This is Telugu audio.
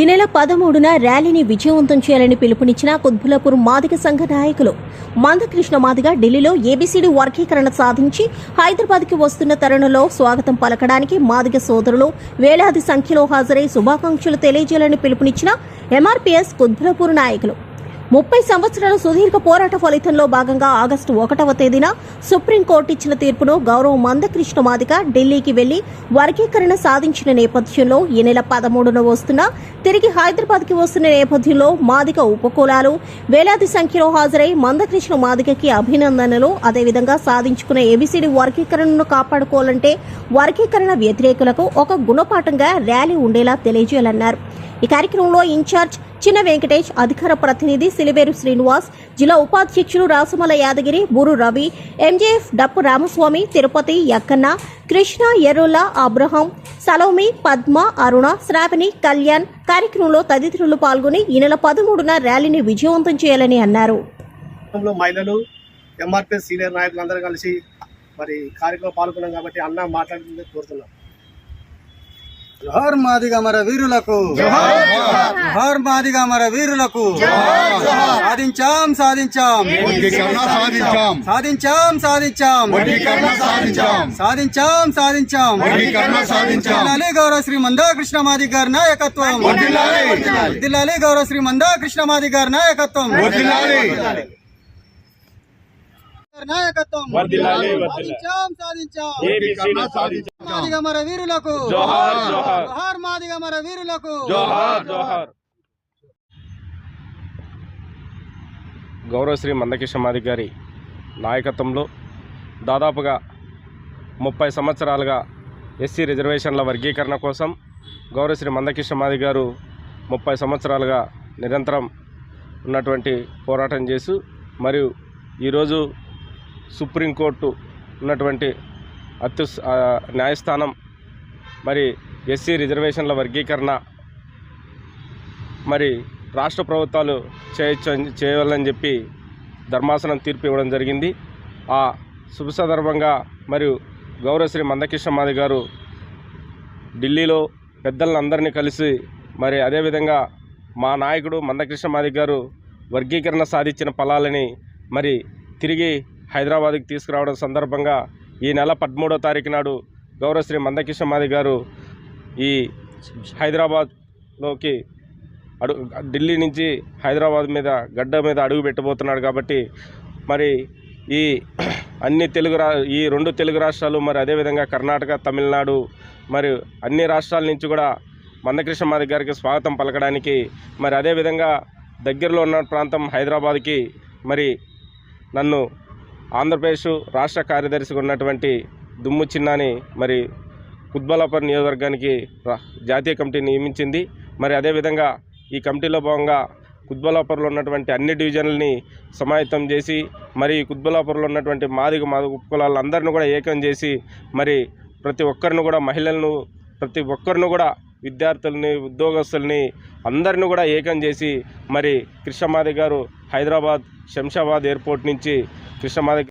ఈ నెల పదమూడున ర్యాలీని విజయవంతం చేయాలని పిలుపునిచ్చిన కుద్బులాపూర్ మాదిగ సంఘ నాయకులు మందకృష్ణ మాదిగ ఢిల్లీలో ఏబీసీడీ వర్గీకరణ సాధించి హైదరాబాద్కి వస్తున్న తరుణంలో స్వాగతం పలకడానికి మాదిగ సోదరులు వేలాది సంఖ్యలో హాజరై శుభాకాంక్షలు తెలియజేయాలని పిలుపునిచ్చిన ఎంఆర్పీఎస్ కుద్బులాపూర్ నాయకులు. ముప్పై సంవత్సరాల సుదీర్ఘ పోరాట ఫలితంలో భాగంగా ఆగస్టు ఒకటవ తేదీన సుప్రీంకోర్టు ఇచ్చిన తీర్పును గౌరవ మందకృష్ణ మాదిక ఢిల్లీకి వెళ్ళి వర్గీకరణ సాధించిన నేపథ్యంలో ఈ నెల పదమూడున వస్తున్న తిరిగి హైదరాబాద్కి వస్తున్న నేపథ్యంలో మాదిక ఉపకులాలు వేలాది సంఖ్యలో హాజరై మందకృష్ణ మాదికకి అభినందనలు. అదేవిధంగా సాధించుకున్న ఏబీసీడీ వర్గీకరణను కాపాడుకోవాలంటే వర్గీకరణ వ్యతిరేకులకు ఒక గుణపాఠంగా ర్యాలీ ఉండేలా తెలియజేయాలన్నారు. ఈ కార్యక్రమంలో ఇన్ఛార్జ్ చిన్న వెంకటేష్ అధికార ప్రతినిధి సిలివేరు శ్రీనివాస్ జిల్లా ఉపాధ్యక్షులు రాసుమల యాదగిరి బూరు రవి ఎంజేఎఫ్ డప్పు రామస్వామి తిరుపతి యక్కన్న కృష్ణ ఎర్రుల అబ్రహం సలోమి పద్మ అరుణ శ్రావణి కళ్యాణ్ కార్యక్రమంలో తదితరులు పాల్గొని ఈ నెల పదమూడున ర్యాలీని విజయవంతం చేయాలని అన్నారు. మహిళలు ఎంఆర్పీ సీనియర్ నాయకులు అందరూ కలిసి మరి కార్యక్రమం పాల్గొన్నాం కాబట్టి అన్న మాట్లాడుతుందని కోరుతున్నాం. జోహార్ మాదిగా మన వీరులకు. జోహార్ మాదిగా మన వీరులకు. సాధించాం సాధించాం. సాధించాం. సాధించాం సాధించాం. సాధించాం. సాధించాం వర్ధిల్లాలి గౌరవ శ్రీ మందాకృష్ణ మాది గారి నాయకత్వం. వర్ధిల్లాలి గౌరవ శ్రీ మందాకృష్ణ మాది గారి నాయకత్వం. నాయకత్వం. సాధించాం సాధించాం మాదిగా వీరులకు. జోహార్, మాదిగా వీరులకు. గౌరవశ్రీ మందకిష మాది గారి నాయకత్వంలో దాదాపుగా ముప్పై సంవత్సరాలుగా ఎస్సీ రిజర్వేషన్ల వర్గీకరణ కోసం గౌరవశ్రీ మందకిష మాది గారు ముప్పై సంవత్సరాలుగా నిరంతరం ఉన్నటువంటి పోరాటం చేస్తూ మరియు ఈరోజు సుప్రీంకోర్టు ఉన్నటువంటి అత్యు న్యాయస్థానం మరి ఎస్సీ రిజర్వేషన్ల వర్గీకరణ మరి రాష్ట్ర ప్రభుత్వాలు చేయొచ్చు అని- చేయాలని చెప్పి ధర్మాసనం తీర్పు ఇవ్వడం జరిగింది. ఆ శుభ సందర్భంగా మరియు గౌరవశ్రీ మందకృష్ణ మాది గారు ఢిల్లీలో పెద్దలందరినీ కలిసి మరి అదేవిధంగా మా నాయకుడు మందకృష్ణ మాది గారు వర్గీకరణ సాధించిన ఫలాలని మరి తిరిగి హైదరాబాద్కి తీసుకురావడం సందర్భంగా ఈ నెల పదమూడో తారీఖు నాడు గౌరవశ్రీ మందకృష్ణ మాది గారు ఈ హైదరాబాద్లోకి అడు ఢిల్లీ నుంచి హైదరాబాద్ మీద గడ్డ మీద అడుగు పెట్టబోతున్నాడు కాబట్టి మరి ఈ అన్ని తెలుగు రా ఈ రెండు తెలుగు రాష్ట్రాలు మరి అదేవిధంగా కర్ణాటక తమిళనాడు మరి అన్ని రాష్ట్రాల నుంచి కూడా మందకృష్ణ మాది గారికి స్వాగతం పలకడానికి మరి అదేవిధంగా దగ్గరలో ఉన్న ప్రాంతం హైదరాబాద్కి మరి నన్ను ఆంధ్రప్రదేశ్ రాష్ట్ర కార్యదర్శిగా ఉన్నటువంటి దుమ్ము చిన్నాని మరి కుత్బలాపూర్ నియోజకవర్గానికి జాతీయ కమిటీ నియమించింది. మరి అదేవిధంగా ఈ కమిటీలో భాగంగా కుత్బలాపూర్లో ఉన్నటువంటి అన్ని డివిజన్లని సమాయత్తం చేసి మరి కుత్బలాపూర్లో ఉన్నటువంటి మాదిగ మాదిగ కులాలందరిని కూడా ఏకం చేసి మరి ప్రతి ఒక్కరిని కూడా మహిళలను ప్రతి ఒక్కరిని కూడా విద్యార్థుల్ని ఉద్యోగస్తుల్ని అందరిని కూడా ఏకం చేసి మరి కృష్ణమాది గారు హైదరాబాద్ శంషాబాద్ ఎయిర్పోర్ట్ నుంచి కృష్ణమాది